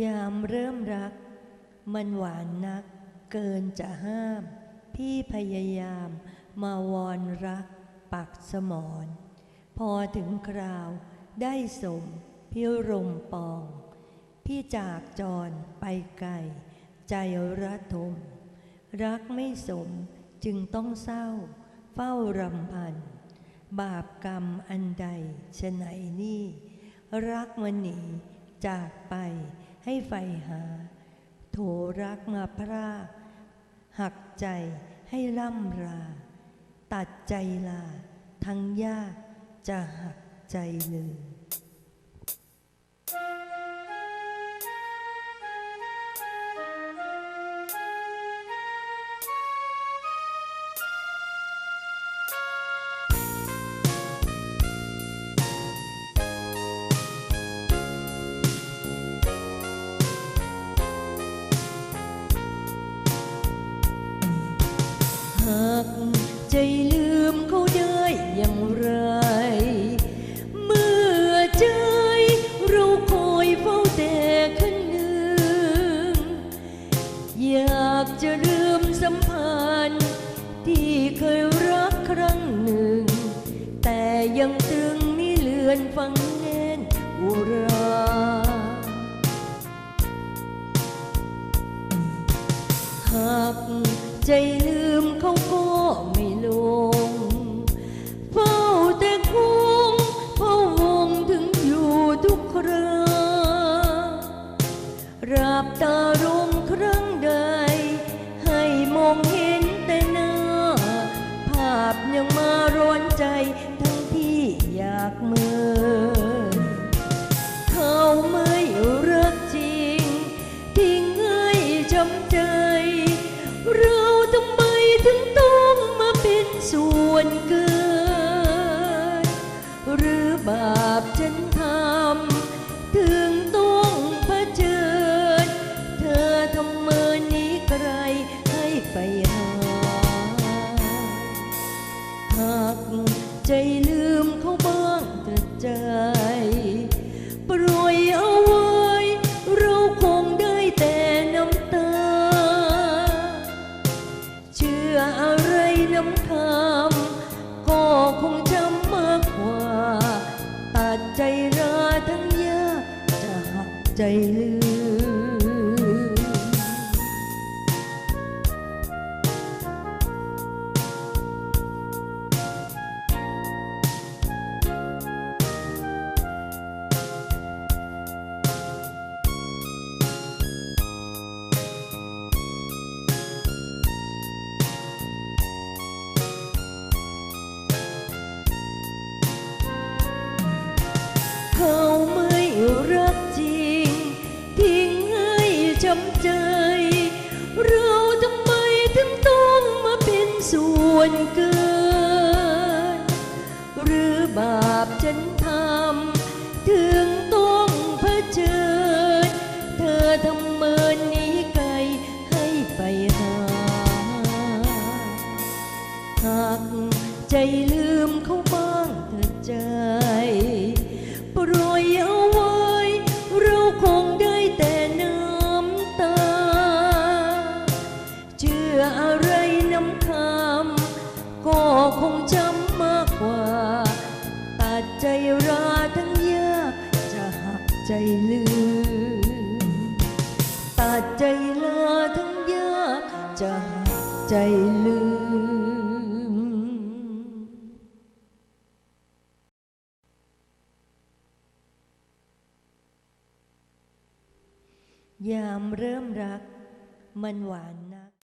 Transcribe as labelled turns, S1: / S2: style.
S1: ยามเริ่มรัก มันหวานนัก เกินจะห้าม พี่พยายามมาวอนรัก ปักสมอนพอถึงคราวได้สมพิรมปอง พี่จากจรไปไกลใจระทม รักไม่สมจึงต้องเศร้า เฝ้ารำพัน บาปกรรมอันใดชะไหนนี่ รักมันหนีจากไป ให้ไฟหา โถรักมาพรากหักใจให้ล่ำรา ตัดใจลา ทั้งยากจะหักใจลืม หากใจลืมเขาได้อย่างไร เมื่อใจเราคอยเฝ้าแต่คืนหนึ่ง อยากจะลืมสัมพันธ์ ที่เคยรักครั้งหนึ่ง แต่ยังตึงนี่เลือนฟังแน่นอุราหาก ใจลืมเขาก็ไม่ ส่วนเกิน หรือบาปฉันทำถึงต้องเผชิญ เธอทำเมินนี้ใครให้ไปหา หากใจลืมเขาบ้างเถิดใจป ใจลืม วนเกิน หรือบาปฉันทำถึงต้องเผชิญ เธอทำเมินนี้ไกลให้ไปหา หากใจลืมเขาบ้างเธอจป ใจลืมตัดใจลาทั้งยากจะหักใจลืมยามเริ่มรักมันหวาน